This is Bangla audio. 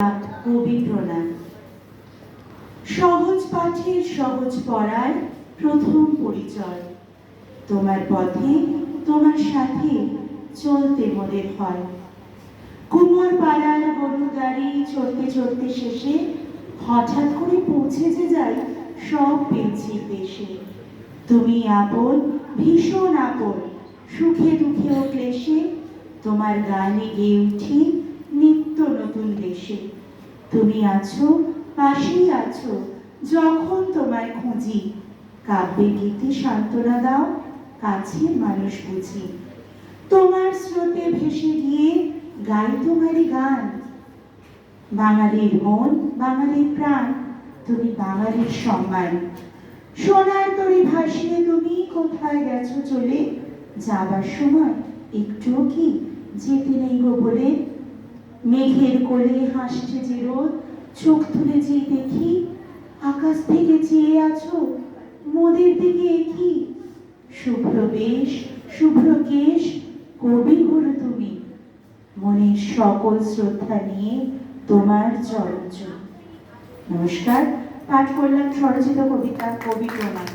কবি প্রণাম সহজ পাঠের সহজ পড়ার প্রথম পরিচয়। তোমার পথে তোমার সাথে চলতে মোদের হয়। কুমোর পাড়ার গরু গাড়ি চড়তে চড়তে শেষে হঠাৎ করে পৌঁছে যে যায় সব পেন্সিল দেশে। তুমি আপন, ভীষণ আপন, সুখে দুঃখে ও ক্লেশে তোমার গানে গেয়ে উঠি নতুন দেশে। তুমি আছো, পাশেই আছো, যখন তোমায় খুঁজি। কাব্যে গীতে সান্ত্বনা দাও কাছের মানুষ বুঝি। তোমার স্রোতে ভেসে গিয়ে গাই তোমারই গান। বাঙালির মন, বাঙালির প্রাণ, তুমি বাঙালির সম্মান। সোনার তরি ভাসিয়ে তুমি কোথায় গেছো চলে যাবার সময় একটুও কি যেতে নেই গো বলে মেঘের কোলে হাসছে যে রোদ, চোখ তুলে যে দেখি, আকাশ থেকে চেয়ে আছো, মোদের দিকে কি শুভ্র বেশ, শুভ্র কেশ, কবি গুরু তুমি। মনের সকল শ্রদ্ধা নিয়ে তোমার চরণ নমস্কার, পাঠ করলাম স্বরচিত কবিতা কবি প্রণাম।